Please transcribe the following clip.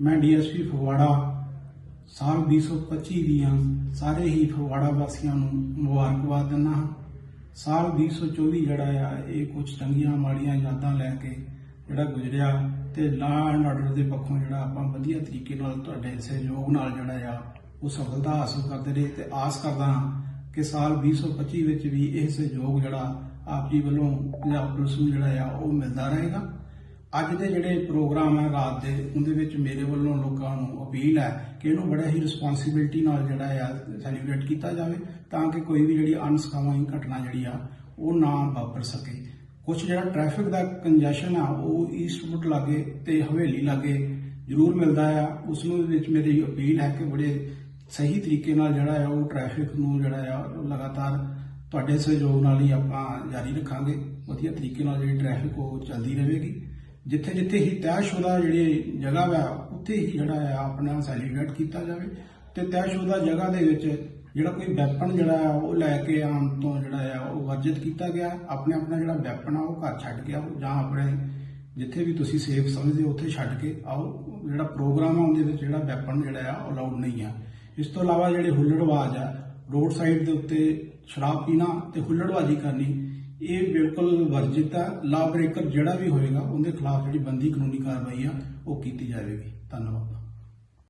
ਮੈਂ ਡੀਐਸਪੀ ਫਗਵਾੜਾ, ਸਾਲ 2025 ਦੀਆਂ ਸਾਰੇ ਹੀ ਫਗਵਾੜਾ ਵਾਸੀਆਂ ਨੂੰ ਮੁਬਾਰਕਬਾਦ ਦਿੰਦਾ ਹਾਂ। ਸਾਲ 2024 ਜਿਹੜਾ ਆ, ਇਹ ਕੁਝ ਚੰਗੀਆਂ ਮਾੜੀਆਂ ਯਾਦਾਂ ਲੈ ਕੇ ਜਿਹੜਾ ਗੁਜ਼ਰਿਆ ਤੇ ਲਾ ਐਂਡ ਆਰਡਰ ਦੇ ਪੱਖੋਂ ਜਿਹੜਾ ਆਪਾਂ ਵਧੀਆ ਤਰੀਕੇ ਨਾਲ ਤੁਹਾਡੇ ਸਹਿਯੋਗ ਨਾਲ ਜਿਹੜਾ ਆ, ਉਹ ਸਫਲਤਾ ਹਾਸਲ ਕਰਦੇ ਰਹੇ ਤੇ ਆਸ ਕਰਦਾ ਹਾਂ ਕਿ ਸਾਲ 2025 ਵਿੱਚ ਵੀ ਇਹ ਸਹਿਯੋਗ ਜਿਹੜਾ ਆਪ ਜੀ ਵੱਲੋਂ ਪੰਜਾਬ ਪੁਲਿਸ ਨੂੰ ਜਿਹੜਾ ਆ, ਉਹ ਮਿਲਦਾ ਰਹੇਗਾ। ਅੱਜ ਦੇ ਜਿਹੜੇ ਪ੍ਰੋਗਰਾਮ ਹੈ ਰਾਤ ਦੇ, ਉਹਦੇ ਵਿੱਚ ਮੇਰੇ ਵੱਲੋਂ ਲੋਕਾਂ ਨੂੰ ਅਪੀਲ ਹੈ ਕਿ ਇਹਨੂੰ ਬੜਾ ਹੀ ਰਿਸਪੌਂਸਿਬਿਲਟੀ ਨਾਲ ਜਿਹੜਾ ਆ ਸੈਲੀਬ੍ਰੇਟ ਕੀਤਾ ਜਾਵੇ, ਤਾਂ ਕਿ ਕੋਈ ਵੀ ਜਿਹੜੀ ਅਨਸਕਾਮੀ ਘਟਨਾ ਜਿਹੜੀ ਆ, ਉਹ ਨਾ ਵਾਪਰ ਸਕੇ। ਕੁਝ ਜਿਹੜਾ ਟ੍ਰੈਫਿਕ ਦਾ ਕੰਜੈਸ਼ਨ ਆ, ਉਹ ਈਸਟਵੁੱਡ ਲਾਗੇ ਤੇ ਹਵੇਲੀ ਲਾਗੇ ਜ਼ਰੂਰ ਮਿਲਦਾ ਆ। ਉਸ ਨੂੰ ਵਿੱਚ ਮੇਰੀ ਅਪੀਲ ਹੈ ਕਿ ਬੜੇ ਸਹੀ ਤਰੀਕੇ ਨਾਲ ਜਿਹੜਾ ਆ, ਉਹ ਟ੍ਰੈਫਿਕ ਨੂੰ ਜਿਹੜਾ ਆ, ਉਹ ਲਗਾਤਾਰ ਤੁਹਾਡੇ ਸਹਿਯੋਗ ਨਾਲ ਹੀ ਆਪਾਂ ਜਾਰੀ ਰੱਖਾਂਗੇ। ਵਧੀਆ ਤਰੀਕੇ ਨਾਲ ਜਿਹੜੀ ਟ੍ਰੈਫਿਕ ਉਹ ਚੱਲਦੀ ਰਹੇਗੀ। ਜਿੱਥੇ ਜਿੱਥੇ ਹੀ ਤੈਅਸ਼ੁਦਾ ਜਿਹੜੀ ਜਗ੍ਹਾ ਵਾ, ਉੱਥੇ ਹੀ ਜਿਹੜਾ ਆ ਆਪਣਾ ਸੈਲੀਬ੍ਰੇਟ ਕੀਤਾ ਜਾਵੇ। ਤੇ ਤੈਅਸ਼ੁਦਾ ਜਗ੍ਹਾ ਦੇ ਵਿੱਚ ਜਿਹੜਾ ਕੋਈ ਵੈਪਨ ਜਿਹੜਾ ਆ, ਉਹ ਲੈ ਕੇ ਆਉਣ ਤੋਂ ਜਿਹੜਾ ਆ, ਉਹ ਵਰਜਿਤ ਕੀਤਾ ਗਿਆ। ਆਪਣੇ ਆਪਣਾ ਜਿਹੜਾ ਵੈਪਨ ਆ, ਉਹ ਘਰ ਛੱਡ ਕੇ ਆਓ। ਜਾਂ ਆਪਣੇ ਜਿੱਥੇ ਵੀ ਤੁਸੀਂ ਸੇਫ ਸਮਝਦੇ ਹੋ, ਉੱਥੇ ਛੱਡ ਕੇ ਆਓ। ਜਿਹੜਾ ਪ੍ਰੋਗਰਾਮ ਆ, ਉਹਦੇ ਵਿੱਚ ਜਿਹੜਾ ਵੈਪਨ ਜਿਹੜਾ ਆ, ਉਹ ਅਲਾਉਡ ਨਹੀਂ ਆ। ਇਸ ਤੋਂ ਇਲਾਵਾ ਜਿਹੜੇ ਹੁੱਲੜਬਾਜ਼ ਆ ਰੋਡ ਸਾਈਡ ਦੇ ਉੱਤੇ ਸ਼ਰਾਬ ਪੀਣਾ ਤੇ ਹੁੱਲੜਬਾਜ਼ੀ ਕਰਨੀ ਇਹ ਬਿਲਕੁਲ ਵਰਜਿਤ ਹੈ ਲਾ ਬ੍ਰੇਕਰ ਜਿਹੜਾ ਵੀ ਹੋਏਗਾ, ਉਹਦੇ ਖਿਲਾਫ ਜਿਹੜੀ ਬੰਦੀ ਕਾਨੂੰਨੀ ਕਾਰਵਾਈ ਆ, ਉਹ ਕੀਤੀ ਜਾਵੇਗੀ। ਧੰਨਵਾਦ।